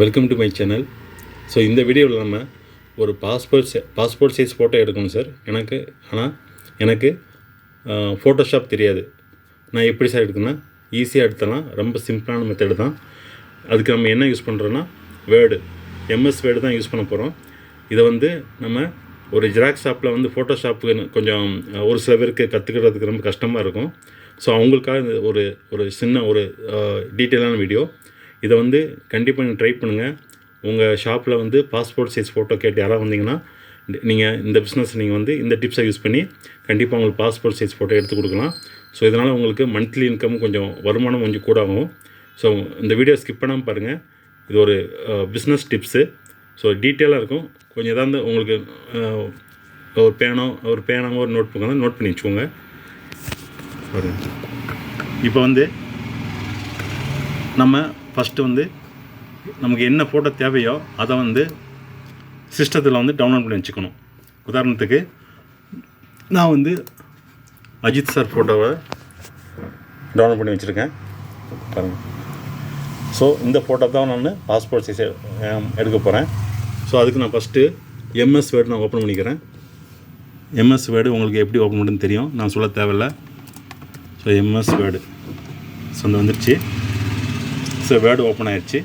Welcome to my channel so இந்த வீடியோவில் நம்ம ஒரு பாஸ்போர்ட் பாஸ்போர்ட் சைஸ் ஃபோட்டோ எடுக்கணும் சார் எனக்கு ஆனால் எனக்கு ஃபோட்டோஷாப் தெரியாது. நான் எப்படி சார் எடுக்கணும்னா ஈஸியாக எடுத்தலாம் ரொம்ப சிம்பிளான மெத்தடு தான். அதுக்கு நம்ம என்ன யூஸ் பண்ணுறோன்னா வேர்டு எம்எஸ் வேர்டு தான் யூஸ் பண்ண போகிறோம் இதை வந்து நம்ம ஒரு ஜெராக்ஸ் ஷாப்பில் வந்து ஃபோட்டோஷாப்பு கொஞ்சம் ஒரு சில பேருக்கு கற்றுக்கிறதுக்கு ரொம்ப கஷ்டமாக இருக்கும். ஸோ அவங்களுக்காக ஒரு ஒரு சின்ன ஒரு டீட்டெயிலான வீடியோ இதை வந்து கண்டிப்பாக நீங்கள் ட்ரை பண்ணுங்கள் உங்கள் ஷாப்பில் வந்து பாஸ்போர்ட் சைஸ் ஃபோட்டோ கேட்டு யாராவது வந்தீங்கன்னா நீங்கள் இந்த பிஸ்னஸ் நீங்கள் வந்து இந்த டிப்ஸை யூஸ் பண்ணி கண்டிப்பாக உங்களுக்கு பாஸ்போர்ட் சைஸ் ஃபோட்டோ எடுத்து கொடுக்கலாம். ஸோ இதனால் உங்களுக்கு மந்த்லி இன்கம் கொஞ்சம் வருமானம் கொஞ்சம் கூட ஆகும் ஸோ இந்த வீடியோ ஸ்கிப் பண்ணாமல் பாருங்கள் இது ஒரு பிஸ்னஸ் டிப்ஸு ஸோ டீட்டெயிலாக இருக்கும். கொஞ்சம் ஏதாவது உங்களுக்கு ஒரு பேனோ ஒரு பேனாவோ ஒரு நோட் புக்கோ நோட் பண்ணி வச்சுக்கோங்க. இப்போ வந்து நம்ம ஃபஸ்ட்டு வந்து நமக்கு என்ன ஃபோட்டோ தேவையோ அதை வந்து சிஸ்டத்தில் வந்து டவுன்லோட் பண்ணி வச்சுக்கணும். உதாரணத்துக்கு நான் வந்து அஜித் சார் ஃபோட்டோவை டவுன்லோட் பண்ணி வச்சுருக்கேன். பாருங்கள் ஸோ இந்த ஃபோட்டோ தான் நான் பாஸ்போர்ட் சைஸ் எடுக்க போகிறேன் ஸோ அதுக்கு நான் ஃபஸ்ட்டு எம்எஸ் வேர்டு நான் ஓப்பன் பண்ணிக்கிறேன். எம்எஸ் வேர்டு உங்களுக்கு எப்படி ஓப்பன் பண்ணுன்னு தெரியும். நான் சொல்ல தேவையில்ல. ஸோ எம்எஸ் வேர்டு ஸோ வந்துருச்சு. ஸோ வேர்டு ஓப்பன் ஆயிடுச்சு.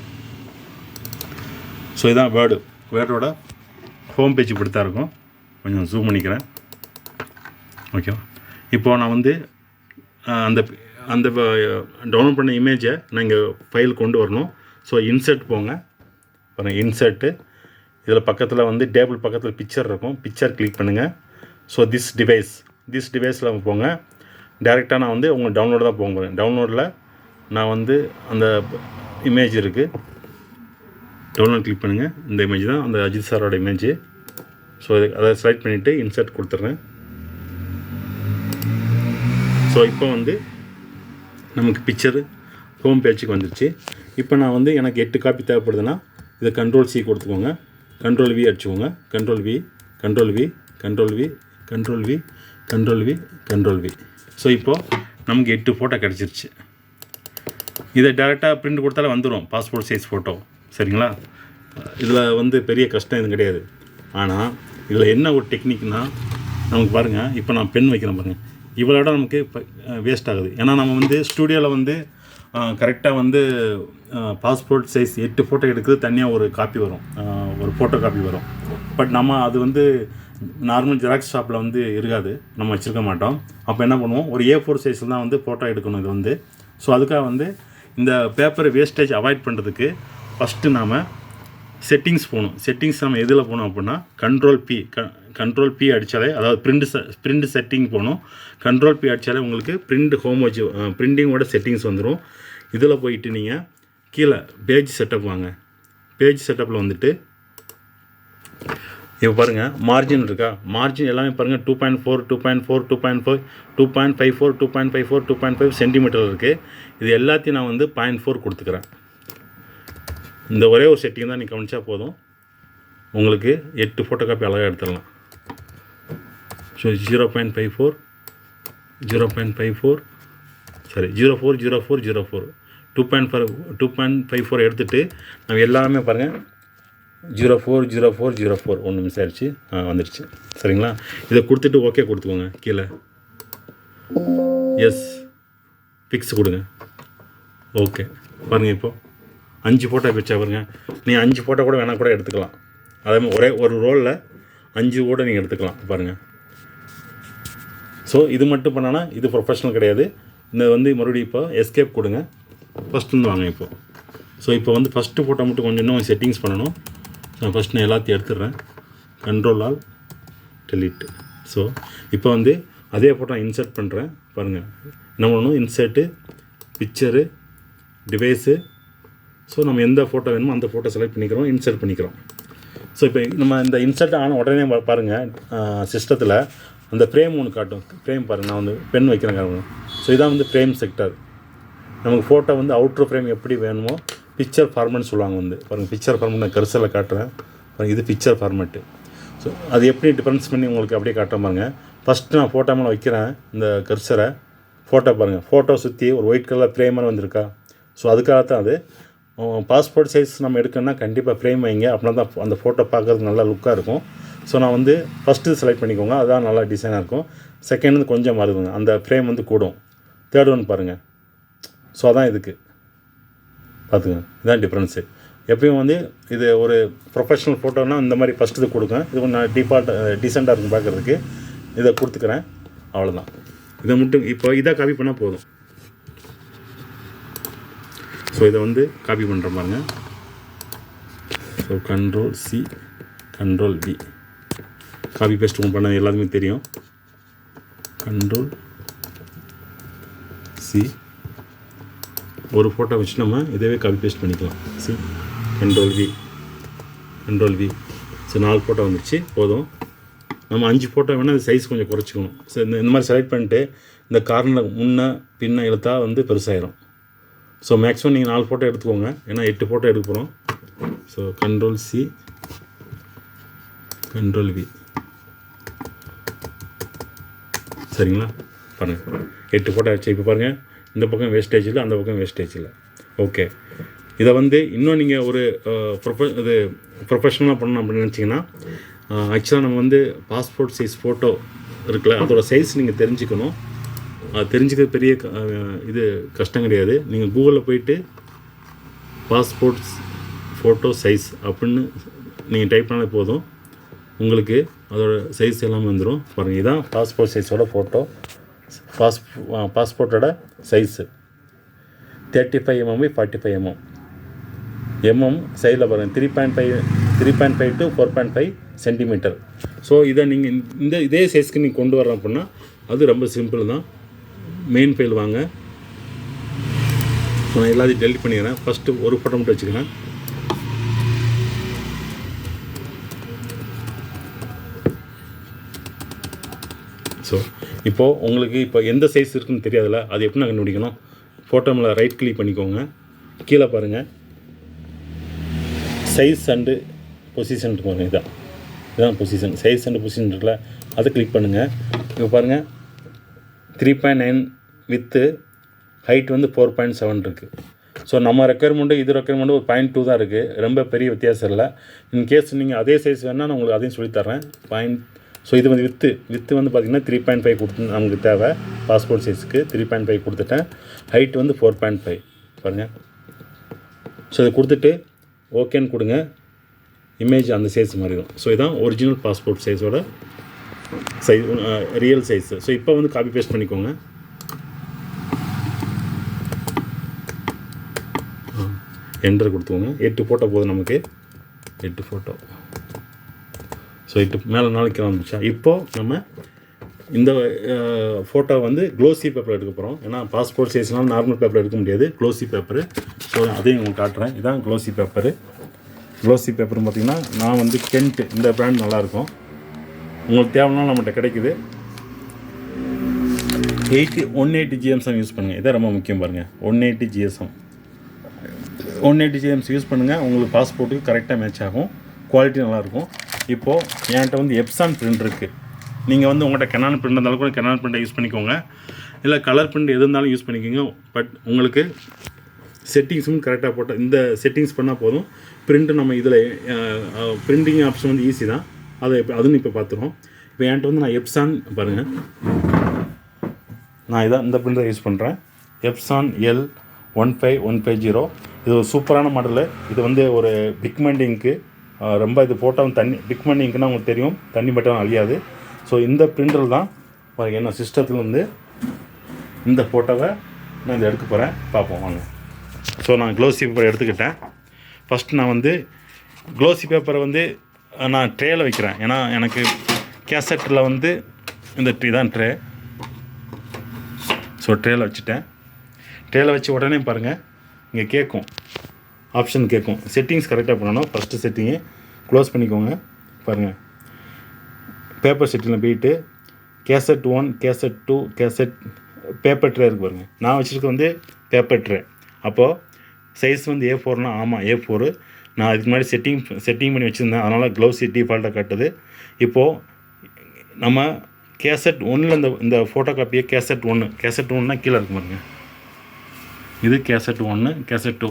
ஸோ இதான் வேர்டு வேர்டோட ஹோம் பேஜ் இப்படி தான் இருக்கும். கொஞ்சம் ஜூம் பண்ணிக்கிறேன். ஓகேவா இப்போ நான் வந்து அந்த அந்த டவுன்லோட் பண்ண இமேஜை நான் இங்கே ஃபைல் கொண்டு வரணும். ஸோ இன்சர்ட் போங்க. பாருங்கள் இன்சர்ட்டு இதில் பக்கத்தில் வந்து டேபிள் பக்கத்தில் பிக்சர் இருக்கும். பிக்சர் கிளிக் பண்ணுங்கள் ஸோ திஸ் டிவைஸ் திஸ் டிவைஸில் போங்க. டேரெக்டாக நான் வந்து உங்கள் டவுன்லோடு தான் போக போகிறேன் டவுன்லோடில் நான் வந்து அந்த இமேஜ் இருக்குது டவுன்லோட் கிளிக் பண்ணுங்கள் இந்த இமேஜ் தான் அந்த அஜித் சாரோட இமேஜ் ஸோ அதை செலக்ட் பண்ணிவிட்டு இன்சர்ட் கொடுத்துட்றேன். ஸோ இப்போ வந்து நமக்கு பிக்சரு ஹோம் பேஜுக்கு வந்துருச்சு. இப்போ நான் வந்து எனக்கு எட்டு காப்பி தேவைப்படுதுன்னா இதை கண்ட்ரோல் சி கொடுத்துக்கோங்க. Control V அடிச்சுக்கோங்க. Control V control V control V control V control V control V so இப்போது நமக்கு எட்டு ஃபோட்டோ கிடச்சிருச்சு. இதை டேரெக்டாக பிரிண்ட் கொடுத்தாலே வந்துடும் பாஸ்போர்ட் சைஸ் ஃபோட்டோ சரிங்களா? இதில் வந்து பெரிய கஷ்டம் எதுவும் கிடையாது. ஆனால் இதில் என்ன ஒரு டெக்னிக்னால் நமக்கு பாருங்கள் இப்போ நான் பென் வைக்கிறேன் பாருங்கள் இவ்வளோட நமக்கு வேஸ்ட் ஆகுது. ஏன்னா நம்ம வந்து ஸ்டூடியோவில் வந்து கரெக்டாக வந்து பாஸ்போர்ட் சைஸ் எட்டு ஃபோட்டோ எடுக்கிறது தனியாக ஒரு காப்பி வரும். ஒரு ஃபோட்டோ காப்பி வரும். பட் நம்ம அது வந்து நார்மல் ஜெராக்ஸ் ஷாப்பில் வந்து இருக்காது. நம்ம வச்சுருக்க மாட்டோம். அப்போ என்ன பண்ணுவோம்? ஒரு ஏ ஃபோர் சைஸில் தான் வந்து ஃபோட்டோ எடுக்கணும் இது வந்து. ஸோ அதுக்காக வந்து இந்த பேப்பர் வேஸ்டேஜ் அவாய்ட் பண்ணுறதுக்கு ஃபஸ்ட்டு நாம் செட்டிங்ஸ் போகணும். செட்டிங்ஸ் நம்ம எதில் போகணும் அப்படின்னா கண்ட்ரோல் பி க கண்ட்ரோல் பி அடித்தாலே அதாவது பிரிண்ட் பிரிண்ட் செட்டிங் போகணும். கண்ட்ரோல் பி அடித்தாலே உங்களுக்கு பிரிண்ட் ஹோம் வச்சு பிரிண்டிங்கோட செட்டிங்ஸ் வந்துடும் இதில் போயிட்டு நீங்கள் கீழே பேஜ் செட்டப் வாங்க. பேஜ் செட்டப்பில் வந்துட்டு இப்போ பாருங்கள் மார்ஜின் இருக்கா? மார்ஜின் எல்லாமே பாருங்கள் two point four two point four two point four two point five four two point five four two point five centimetre இருக்குது இது எல்லாத்தையும் நான் வந்து பாயிண்ட் ஃபோர் கொடுத்துக்கிறேன். இந்த ஒரே ஒரு செட்டிங் தான் நீ கவனிச்சா போதும். உங்களுக்கு எட்டு ஃபோட்டோ காப்பி அழகாக எடுத்துடலாம். So zero point five four zero point five four sorry zero four zero four zero four two point five two point five four எடுத்துகிட்டு நம்ம எல்லாமே பாருங்கள் zero four zero four zero four. ஒன்று miss ஆயிடுச்சு. ஆ வந்துடுச்சு. சரிங்களா? இதை கொடுத்துட்டு ஓகே கொடுத்துக்கோங்க. கீழே. எஸ் ஃபிக்ஸ் கொடுங்க. ஓகே பாருங்கள் இப்போது அஞ்சு ஃபோட்டோ பிச்சா பாருங்க. நீ அஞ்சு ஃபோட்டோ கூட வேணால் கூட எடுத்துக்கலாம். அதே மாதிரி ஒரே ஒரு ரோலில் அஞ்சு கூட நீங்கள் எடுத்துக்கலாம். பாருங்கள் ஸோ இது மட்டும் பண்ணானா இது ப்ரொஃபஷனல் கிடையாது. இந்த வந்து மறுபடியும் இப்போ எஸ்கேப் கொடுங்க. ஃபஸ்ட்டு வாங்க இப்போது ஸோ இப்போ வந்து ஃபஸ்ட்டு ஃபோட்டோ மட்டும் கொஞ்சம் இன்னும் செட்டிங்ஸ் பண்ணணும். நான் ஃபஸ்ட் நான் எல்லாத்தையும் எடுத்துடுறேன். கண்ட்ரோல் ஆல் டெலிட் ஸோ இப்போ வந்து அதே ஃபோட்டோ இன்சர்ட் பண்ணுறேன் பாருங்கள் என்ன பண்ணணும்? இன்சர்ட்டு பிக்சரு டிவைஸு ஸோ நம்ம எந்த ஃபோட்டோ வேணுமோ அந்த ஃபோட்டோ செலக்ட் பண்ணிக்கிறோம் இன்சர்ட் பண்ணிக்கிறோம். ஸோ இப்போ நம்ம இந்த இன்சர்ட் ஆன உடனே பாருங்கள் சிஸ்டத்தில் அந்த ஃப்ரேம் ஒன்று காட்டும். ஃப்ரேம் பாருங்கள் நான் வந்து பென் வைக்கிறேன். காரணம் ஸோ இதான் வந்து ஃப்ரேம் செக்டர் நமக்கு ஃபோட்டோ வந்து அவுட்ரு ஃப்ரேம் எப்படி வேணுமோ பிக்சர் ஃபார்மெட்னு சொல்லுவாங்க வந்து. பாருங்கள் பிக்சர் ஃபார்மெட் நான் கரிசலில் காட்டுறேன். பாருங்க இது பிக்சர் ஃபார்மெட்டு ஸோ அது எப்படி டிஃபரன்ஸ் பண்ணி உங்களுக்கு அப்படியே காட்டுறேன் பாருங்கள் ஃபஸ்ட்டு நான் ஃபோட்டோ மேலே வைக்கிறேன் இந்த கர்சரை. ஃபோட்டோ பாருங்கள் ஃபோட்டோ சுற்றி ஒரு ஒயிட் கலர் ஃப்ரேமாக வந்திருக்கா. ஸோ அதுக்காக தான் அது பாஸ்போர்ட் சைஸ் நம்ம எடுக்கணும்னா கண்டிப்பாக ஃப்ரேம் வைங்க. அப்படின்னா தான் அந்த ஃபோட்டோ பார்க்கறதுக்கு நல்லா லுக்காக இருக்கும். ஸோ நான் வந்து ஃபஸ்ட்டு செலக்ட் பண்ணிக்கோங்க. அதான் நல்லா டிசைனாக இருக்கும். செகண்ட் வந்து கொஞ்சம் மாறுதுங்க. அந்த ஃப்ரேம் வந்து கூடும். தேர்ட் ஒன் பாருங்கள் ஸோ அதான் இதுக்கு. பார்த்துக்கோங்க. இதுதான் டிஃப்ரென்ஸு எப்பயும் வந்து இது ஒரு ப்ரொஃபஷனல் ஃபோட்டோனா இந்த மாதிரி ஃபஸ்ட்டு இது கொடுங்க இது கொஞ்சம் நான் டிஃபால்ட் டீசெண்டாக இருக்கும் பார்க்குறதுக்கு. இதை கொடுத்துக்கிறேன். அவ்வளோதான் இதை மட்டும் இப்போ இதை காப்பி பண்ணால் போதும். ஸோ இதை வந்து காப்பி பண்ணுற பாருங்க. So control C control P copy paste ஒன்று பண்ணது எல்லாத்துக்குமே தெரியும். கண்ட்ரோல் சி ஒரு ஃபோட்டோ வச்சு நம்ம இதவே காப்பி பேஸ்ட் பண்ணிக்கலாம். C control V control V so நாலு ஃபோட்டோ வந்துச்சு போதும். நம்ம அஞ்சு ஃபோட்டோ வேணால் அது சைஸ் கொஞ்சம் குறைச்சிக்கணும். ஸோ இந்த இந்த மாதிரி செலக்ட் பண்ணிட்டு இந்த கார்னர் முன்ன பின்ன இழுத்தா வந்து பெருசாயிரும். ஸோ மேக்ஸிமம் நீங்கள் நாலு ஃபோட்டோ எடுத்துக்கோங்க. ஏன்னா எட்டு ஃபோட்டோ எடுக்க போகிறோம் so control C control V சரிங்களா? பாருங்கள் எட்டு ஃபோட்டோ ஆச்சு. இப்போ பாருங்கள் இந்த பக்கம் வேஸ்டேஜ் இல்லை அந்த பக்கம் வேஸ்டேஜ் இல்லை. ஓகே இதை வந்து இன்னும் நீங்கள் ஒரு ப்ரொஃப இது ப்ரொஃபஷனலாக பண்ணணும் அப்படின்னு நினச்சிங்கன்னா ஆக்சுவலாக நம்ம வந்து பாஸ்போர்ட் சைஸ் ஃபோட்டோ இருக்குல்ல அதோட சைஸ் நீங்கள் தெரிஞ்சுக்கணும். அது தெரிஞ்சுக்கிறது பெரிய க- இது கஷ்டம் கிடையாது. நீங்கள் கூகுளில் போயிட்டு பாஸ்போர்ட் ஃபோட்டோ சைஸ் அப்படின்னு நீங்கள் டைப் பண்ணாலே போதும். உங்களுக்கு அதோட சைஸ் எல்லாமே வந்துடும் பாருங்கள் இதுதான் பாஸ்போர்ட் சைஸோட photo pass பாஸ்போர்ட்டோட size thirty five mm by forty five mm mm சைடில் பாருங்கள் three point five three point five to four point five centimetre so இதை நீங்கள் இந்த இதே சைஸ்க்கு நீங்கள் கொண்டு வரணும் அப்படின்னா அது ரொம்ப சிம்பிள் தான். மெயின் ஃபைல் வாங்க. நான் எல்லாத்தையும் டெலிட் பண்ணிக்கிறேன் ஃபஸ்ட்டு ஒரு ஃபோட்டோ மட்டும் வச்சுக்கிறேன் ஸோ இப்போது உங்களுக்கு இப்போ எந்த சைஸ் இருக்குன்னு தெரியாதுல்ல? அது எப்படி நான் கண்டுபிடிக்கணும்? ஃபோட்டோமில் ரைட் கிளிக் பண்ணிக்கோங்க. கீழே பாருங்கள் சைஸ் அண்டு பொசிஷன் பாருங்கள் இதான். இதுதான் பொசிஷன் சைஸ் அண்டு பொசிஷன் இருக்குல்ல அதை கிளிக் பண்ணுங்கள் இப்போ பாருங்கள் three point nine width height வந்து ஃபோர் பாயிண்ட் செவன் இருக்குது ஸோ நம்ம ரெக்குயர்மெண்ட்டு இது ரெக்குயர்மெண்ட்டு ஒரு பாயிண்ட் டூ தான் இருக்குது ரொம்ப பெரிய வித்தியாசம் இல்லை. இன் கேஸ் நீங்கள் அதே சைஸ் வேணால் நான் உங்களுக்கு அதையும் சொல்லித்தரேன் பாயிண்ட் ஸோ இது வந்து வித்து. வித்து வந்து பார்த்திங்கன்னா த்ரீ பாயிண்ட் ஃபைவ் கொடுத்து நமக்கு தேவை. பாஸ்போர்ட் சைஸ்க்கு த்ரீ பாயிண்ட் ஃபைவ் கொடுத்துட்டேன். ஹைட் வந்து ஃபோர் பாயிண்ட் ஃபைவ் பாருங்கள் ஸோ இதை கொடுத்துட்டு ஓகேன்னு கொடுங்க. இமேஜ் அந்த சைஸ் மாறிடும் ஸோ இதுதான் ஒரிஜினல் பாஸ்போர்ட் சைஸோட சைஸ் ரியல் சைஸ் ஸோ இப்போ வந்து காப்பி பேஸ்ட் பண்ணிக்கோங்க. என்டர் கொடுத்துக்கோங்க. எட்டு ஃபோட்டோ போதும் நமக்கு. எட்டு ஃபோட்டோ ஸோ இது மேலே நாளைக்கு வந்துச்சா இப்போது நம்ம இந்த ஃபோட்டோ வந்து க்ளோசி பேப்பர் எடுக்க போகிறோம் ஏன்னா பாஸ்போர்ட் சைஸ்னால் நார்மல் பேப்பர் எடுக்க முடியாது. க்ளோசி பேப்பரு ஸோ அதையும் உங்களுக்கு காட்டுறேன். இதான் க்ளோசி பேப்பரு க்ளோசி பேப்பர்னு பார்த்தீங்கன்னா நான் வந்து கென்ட் இந்த ப்ராண்ட் நல்லாயிருக்கும். உங்களுக்கு தேவைன்னா நம்மகிட்ட கிடைக்குது. Eighty one eighty GSM use பண்ணுங்கள் இதான் ரொம்ப முக்கியம் பாருங்கள் one eighty GSM one eighty GSM use பண்ணுங்கள் உங்களுக்கு பாஸ்போர்ட்டுக்கு கரெக்டாக மேட்ச் ஆகும். குவாலிட்டி நல்லாயிருக்கும். இப்போது என்கிட்ட வந்து எப்சான் பிரிண்ட் இருக்குது நீங்கள் வந்து உங்கள்கிட்ட கெனான் பிரிண்ட் இருந்தாலும் கூட கெனான் பிரிண்டை யூஸ் பண்ணிக்கோங்க. இல்லை கலர் பிரிண்ட் எது இருந்தாலும் யூஸ் பண்ணிக்கோங்க. பட் உங்களுக்கு செட்டிங்ஸும் கரெக்டாக போட்ட இந்த செட்டிங்ஸ் பண்ணால் போதும். பிரிண்ட்டு நம்ம இதில் பிரிண்டிங் ஆப்ஷன் வந்து ஈஸி தான். அதை இப்போ அதுன்னு இப்போ பார்த்துருவோம் இப்போ என்கிட்ட வந்து நான் எப்சான் பாருங்கள் நான் இதான் இந்த பிரிண்டரை யூஸ் பண்ணுறேன் Epson L one five one five zero இது ஒரு சூப்பரான மாடலு இது வந்து ஒரு பிக்மெண்ட் இங்க்கு ரொம்ப இது போட்டோம் தண்ணி பிக் பண்ணிங்கன்னா உங்களுக்கு தெரியும். தண்ணி மட்டும் அழியாது. ஸோ இந்த பிரிண்டர் தான் பாருங்க என்ன சிஸ்டத்தில் வந்து இந்த ஃபோட்டோவை நான் இதை எடுக்க போகிறேன் பார்ப்போம் வாங்க. ஸோ நான் க்ளோசி பேப்பர் எடுத்துக்கிட்டேன். ஃபஸ்ட் நான் வந்து க்ளோசி பேப்பரை வந்து நான் ட்ரேயில் வைக்கிறேன். ஏன்னா எனக்கு கேசட்டில் வந்து இந்த ட்ரீ தான் ட்ரே ஸோ ட்ரேயில் வச்சுட்டேன். ட்ரேயில் வச்சு உடனே பாருங்கள் இங்கே கேட்கும். ஆப்ஷன் கேட்கும். செட்டிங்ஸ் கரெக்டாக பண்ணணும். ஃபஸ்ட்டு செட்டிங்கு க்ளோஸ் பண்ணிக்கோங்க. பாருங்கள் பேப்பர் செட்டிங்கில் போயிட்டு cassette one cassette two cassette paper tray இருக்கு பாருங்கள் நான் வச்சுருக்க வந்து பேப்பர் ட்ரே அப்போது சைஸ் வந்து ஏ ஃபோர்னால் ஆமாம் ஏ ஃபோரு நான் இதுக்கு முன்னாடி செட்டிங் செட்டிங் பண்ணி வச்சுருந்தேன். அதனால் க்ளவுஸ் டிஃபால்ட்டாக காட்டுது. இப்போது நம்ம கேசட் ஒன்றில் இந்த இந்த ஃபோட்டோ காப்பியை கேசட் ஒன்று கேசட் ஒன்றுனா கீழே இருக்கு பாருங்க. இது கேசட் ஒன்று கேசட் டூ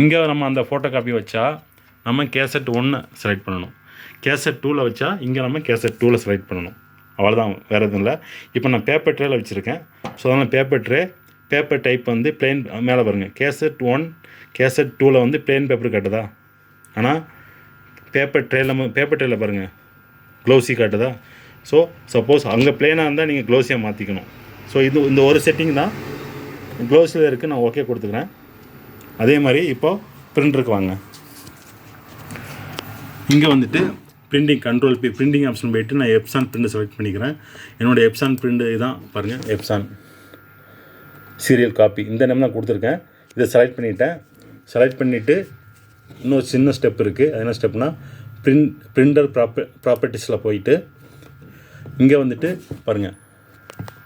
இங்கே நம்ம அந்த ஃபோட்டோ காப்பி வச்சா நம்ம கேசட் ஒன்று செலக்ட் பண்ணணும். கேசட் டூவில் வச்சா இங்கே நம்ம கேசட் டூவில் செலக்ட் பண்ணணும். அவ்வளோதான் வேறு எதுவும் இல்லை. இப்போ நான் பேப்பர் ட்ரேல வச்சுருக்கேன். ஸோ அதனால் பேப்பர் ட்ரே பேப்பர் டைப் வந்து பிளெயின் மேலே பாருங்கள் கேசட் ஒன் கேசட் டூவில் வந்து பிளெயின் பேப்பர் காட்டுதா? ஆனால் பேப்பர் ட்ரேல பேப்பர் ட்ரேல பாருங்கள் க்ளோஸி காட்டுதா? ஸோ சப்போஸ் அங்கே பிளேனாக இருந்தால் நீங்கள் க்ளோஸியாக மாற்றிக்கணும் ஸோ இது இந்த ஒரு செட்டிங் தான் க்ளோஸில் இருக்குது நான் ஓகே கொடுத்துக்கிறேன். அதே மாதிரி இப்போது பிரிண்டருக்கு வாங்க. இங்கே வந்துட்டு printing control P printing option போயிட்டு நான் எப்சான் பிரிண்ட் செலக்ட் பண்ணிக்கிறேன். என்னோடய எப்சான் பிரிண்ட் இதான் பாருங்கள் எப்சான் சீரியல் காப்பி இந்த நேம் தான் கொடுத்துருக்கேன். இதை செலக்ட் பண்ணிட்டேன். செலக்ட் பண்ணிவிட்டு இன்னொரு சின்ன ஸ்டெப் இருக்குது அது என்ன ஸ்டெப்னா பிரிண்ட் பிரிண்டர் ப்ராப்பர் ப்ராப்பர்ட்டிஸில் போயிட்டு இங்கே வந்துட்டு பாருங்கள்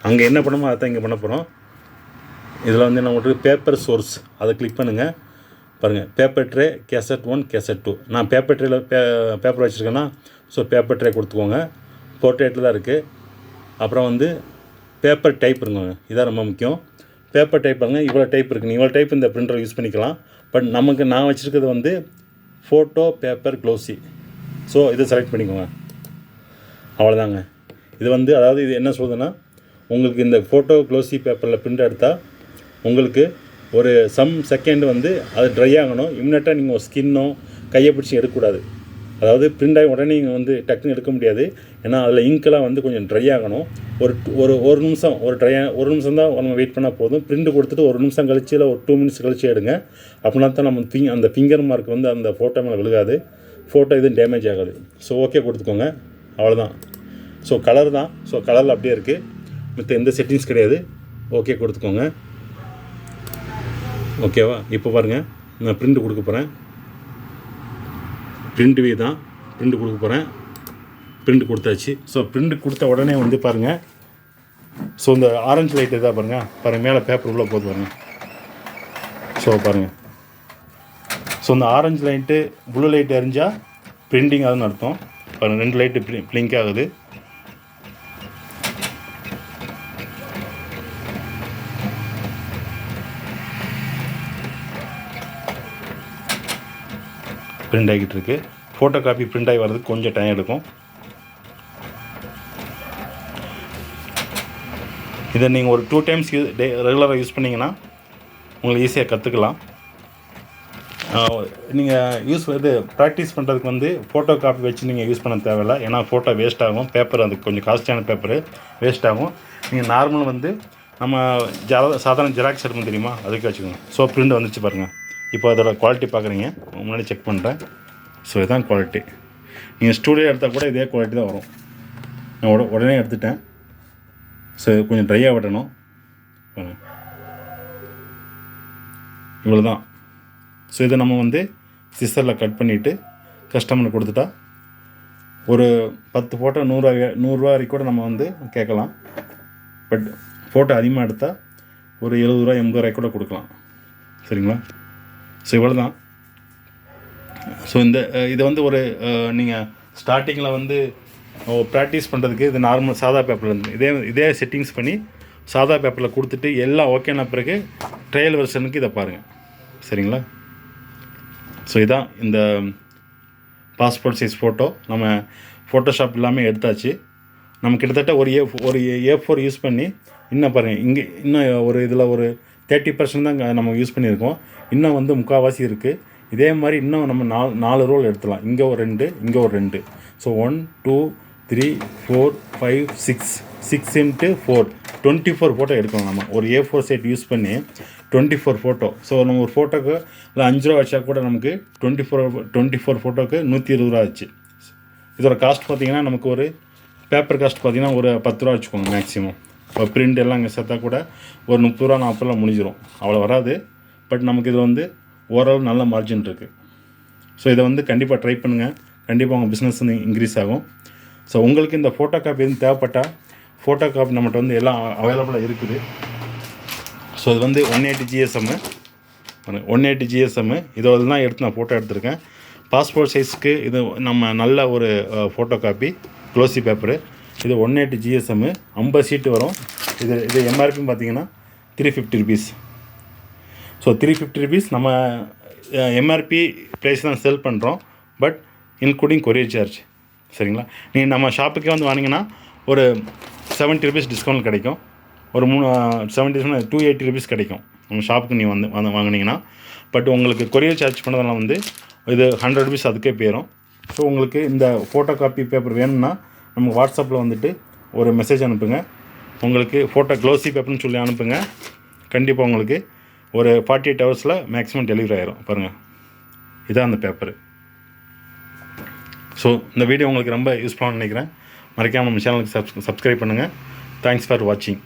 அங்கே என்ன பண்ணமோ அதை தான் இங்கே பண்ண போகிறோம் இதில் வந்து என்ன பண்ணுறது? பேப்பர் சோர்ஸ் அதை கிளிக் பண்ணுங்கள் பாருங்கள் paper tray cassette one cassette two நான் பேப்பர் ட்ரேல பே பேப்பர் வச்சுருக்கேன்னா ஸோ பேப்பர் ட்ரே கொடுத்துக்கோங்க. போர்ட்ரேட்டில் தான் இருக்குது அப்புறம் வந்து பேப்பர் டைப் இருக்குங்க இதான் ரொம்ப முக்கியம். பேப்பர் டைப் பாருங்க. இவ்வளோ டைப் இருக்குது இவ்வளோ டைப் இந்த பிரிண்டர் யூஸ் பண்ணிக்கலாம். பட் நமக்கு நான் வச்சுருக்கிறது வந்து ஃபோட்டோ பேப்பர் க்ளோஸி ஸோ இதை செலக்ட் பண்ணிக்கோங்க. அவ்வளோதாங்க. இது வந்து அதாவது இது என்ன சொல்லுதுன்னா உங்களுக்கு இந்த ஃபோட்டோ க்ளோசி பேப்பரில் பிரிண்ட் எடுத்தால் உங்களுக்கு ஒரு சம் செகண்ட் வந்து அது ட்ரை ஆகணும். இம்மிடியட்டாக நீங்கள் ஸ்கின்னோ கையை பிடிச்சி எடுக்கக்கூடாது. அதாவது பிரிண்ட் ஆகி உடனே நீங்கள் வந்து டக்குன்னு எடுக்க முடியாது. ஏன்னா அதில் இங்கெல்லாம் வந்து கொஞ்சம் ட்ரை ஆகணும். ஒரு ஒரு ஒரு நிமிஷம் ஒரு ட்ரை ஒரு நிமிஷம் தான் நம்ம வெயிட் பண்ணால் போதும். பிரிண்ட் கொடுத்துட்டு ஒரு நிமிஷம் கழிச்சு இல்லை ஒரு டூ மினிட்ஸ் கழிச்சு எடுங்க. அப்படின்னா தான் நம்ம ஃபிங் அந்த ஃபிங்கர் மார்க் வந்து அந்த ஃபோட்டோ மேலே விழுகாது. ஃபோட்டோ எதுவும் டேமேஜ் ஆகாது. ஸோ ஓகே கொடுத்துக்கோங்க. அவ்வளோதான் ஸோ கலர் தான். ஸோ கலரில் அப்படியே இருக்குது மற்ற எந்த செட்டிங்ஸ் கிடையாது. ஓகே கொடுத்துக்கோங்க. ஓகேவா? இப்போ பாருங்கள் நான் பிரிண்ட் கொடுக்க போகிறேன் பிரிண்ட் வே தான். பிரிண்ட் கொடுக்க போகிறேன் பிரிண்ட் கொடுத்தாச்சு. ஸோ பிரிண்ட் கொடுத்த உடனே வந்து பாருங்கள் ஸோ இந்த ஆரஞ்சு லைட் இதாக பாருங்கள் பாருங்கள் மேலே பேப்பர் உள்ளே போகுது பாருங்கள் ஸோ பாருங்கள் ஸோ இந்த ஆரஞ்சு லைட்டு ப்ளூ லைட் எரிஞ்சால் பிரிண்டிங் ஆகுதுன்னு அர்த்தம். பாருங்கள் ரெண்டு லைட்டு பிளிங்க் ஆகுது. பிரிண்ட் ஆகிட்டு இருக்கு ஃபோட்டோ காப்பி பிரிண்ட் ஆகி வர்றதுக்கு கொஞ்சம் டைம் எடுக்கும். இதை நீங்கள் ஒரு டூ டைம்ஸ் யூ டே ரெகுலராக யூஸ் பண்ணிங்கன்னா உங்களுக்கு ஈஸியாக கற்றுக்கலாம் நீங்கள் யூஸ் இது ப்ராக்டிஸ் பண்ணுறதுக்கு வந்து ஃபோட்டோ காப்பி வச்சு நீங்கள் யூஸ் பண்ண தேவையில்ல. ஏன்னா ஃபோட்டோ வேஸ்ட் ஆகும். பேப்பர் அது கொஞ்சம் காஸ்ட்லியான பேப்பரு வேஸ்ட் ஆகும். நீங்கள் நார்மல் வந்து நம்ம ஜா சாதாரண ஜெராக்ஸ் எடுக்கணும் தெரியுமா? அதுக்கு வச்சுக்கோங்க. ஸோ பிரிண்ட் வந்துச்சு பாருங்கள் இப்போ அதோட குவாலிட்டி பார்க்குறீங்க. முன்னாடி செக் பண்ணுறேன் ஸோ இதுதான் குவாலிட்டி நீங்கள் ஸ்டூடியோ எடுத்தால் கூட இதே குவாலிட்டி தான் வரும். நான் உட உடனே எடுத்துட்டேன். ஸோ இது கொஞ்சம் ட்ரையாக விடணும். இவ்வளோ தான் ஸோ இதை நம்ம வந்து சிஸ்டரில் கட் பண்ணிவிட்டு கஸ்டமருக்கு கொடுத்துட்டா ஒரு பத்து ஃபோட்டோ நூறுரூவா நூறுரூவா வரைக்கும் கூட நம்ம வந்து கேட்கலாம். பட் ஃபோட்டோ அதிகமாக எடுத்தால் ஒரு எழுபது ரூபா எண்பது ரூபாய்க்கு கூட கொடுக்கலாம். சரிங்களா? ஸோ இவ்வளோ தான் ஸோ இந்த இது வந்து ஒரு நீங்கள் ஸ்டார்டிங்கில் வந்து ப்ராக்டிஸ் பண்ணுறதுக்கு இது நார்மல் சாதா பேப்பரில் இருந்து இதே இதே செட்டிங்ஸ் பண்ணி சாதா பேப்பரில் கொடுத்துட்டு எல்லாம் ஓகேன பிறகு ட்ரையல் வெர்ஷனுக்கு இதை பாருங்கள் சரிங்களா? ஸோ இதான் இந்த பாஸ்போர்ட் சைஸ் ஃபோட்டோ நம்ம ஃபோட்டோஷாப் எல்லாமே எடுத்தாச்சு. நம்ம கிட்டத்தட்ட ஒரு ஏ ஒரு ஏ ஃபோர் யூஸ் பண்ணி இன்னும் பாருங்கள் இங்கே இன்னும் ஒரு இதில் ஒரு தேர்ட்டி பர்சன்ட் தான் நம்ம யூஸ் பண்ணியிருக்கோம். இன்னும் வந்து முக்கால்வாசி இருக்குது இதே மாதிரி இன்னும் நம்ம நாலு நாலு ரோல் எடுத்துலாம். இங்கே ஒரு ரெண்டு இங்கே ஒரு ரெண்டு. So one two three four five six six into four twenty four photo எடுக்கணும் நம்ம. ஒரு ஏ ஃபோர் சைட் யூஸ் பண்ணி டுவெண்ட்டி ஃபோர் ஃபோட்டோ ஸோ நம்ம ஒரு ஃபோட்டோக்கு இல்லை அஞ்சு ரூபா வச்சா கூட நமக்கு டுவெண்ட்டி ஃபோர் டுவெண்ட்டி ஃபோர் ஃபோட்டோக்கு நூற்றி இருபது ரூபா ஆச்சு. இதோட காஸ்ட் பார்த்தீங்கன்னா நமக்கு ஒரு பேப்பர் காஸ்ட் பார்த்தீங்கன்னா ஒரு பத்து ரூபா வச்சுக்கோங்க மேக்ஸிமம் இப்போ பிரிண்ட் எல்லாம் இங்கே சேர்த்தா கூட ஒரு முப்பது ரூபா நாற்பது ரூபா முடிஞ்சிடும் அவ்வளோ வராது. பட் நமக்கு இது வந்து ஓரளவு நல்ல மார்ஜின் இருக்குது ஸோ இதை வந்து கண்டிப்பாக ட்ரை பண்ணுங்கள் கண்டிப்பாக உங்கள் பிஸ்னஸ் வந்து இன்க்ரீஸ் ஆகும். ஸோ உங்களுக்கு இந்த ஃபோட்டோ காப்பி எதுவும் தேவைப்பட்டால் ஃபோட்டோ காப்பி நம்மகிட்ட வந்து எல்லாம் அவைலபிளாக இருக்குது. ஸோ இது வந்து one eighty GSM one eighty GSM இதோட தான் எடுத்து நான் ஃபோட்டோ எடுத்திருக்கேன். பாஸ்போர்ட் சைஸ்க்கு இது நம்ம நல்ல ஒரு ஃபோட்டோ காப்பி க்ளோசி பேப்பரு இது ஒன் எயிட்டி ஜிஎஸ்எம்மு ஐம்பது சீட்டு வரும். இது இது எம்ஆர்பி பார்த்தீங்கன்னா three fifty rupees so so three fifty rupees நம்ம எம்ஆர்பி ப்ரைஸ் தான் செல் பண்ணுறோம் பட் இன்க்ளூடிங் கொரியர் சார்ஜ் சரிங்களா? நீங்கள் நம்ம ஷாப்புக்கே வந்து வாங்கினீங்கன்னா ஒரு செவன்ட்டி ருபீஸ் டிஸ்கவுண்ட் கிடைக்கும். ஒரு மூணு செவன்ட்டி டூ எயிட்டி ருபீஸ் கிடைக்கும். நம்ம ஷாப்புக்கு நீங்கள் வந்து வந்து வாங்கினீங்கன்னா. பட் உங்களுக்கு கொரியர் சார்ஜ் பண்ணதெல்லாம் வந்து இது ஹண்ட்ரட் ருபீஸ் அதுக்கே போயிடும் ஸோ உங்களுக்கு இந்த ஃபோட்டோ காப்பி பேப்பர் வேணும்னா நமக்கு வாட்ஸ்அப்பில் வந்துட்டு ஒரு மெசேஜ் அனுப்புங்க. உங்களுக்கு ஃபோட்டோ க்ளோஸி பேப்பர்னு சொல்லி அனுப்புங்க. கண்டிப்பாக உங்களுக்கு ஒரு ஃபார்ட்டி எயிட் ஹவர்ஸில் மேக்ஸிமம் டெலிவரி ஆயிரும். பாருங்கள் இதான் அந்த பேப்பரு ஸோ இந்த வீடியோ உங்களுக்கு ரொம்ப யூஸ்ஃபுல்லாக நினைக்கிறேன். மறக்காமல் நம்ம சேனலுக்கு சப்ஸ் சப்ஸ்கிரைப் பண்ணுங்கள் தேங்க்ஸ் ஃபார் வாட்சிங்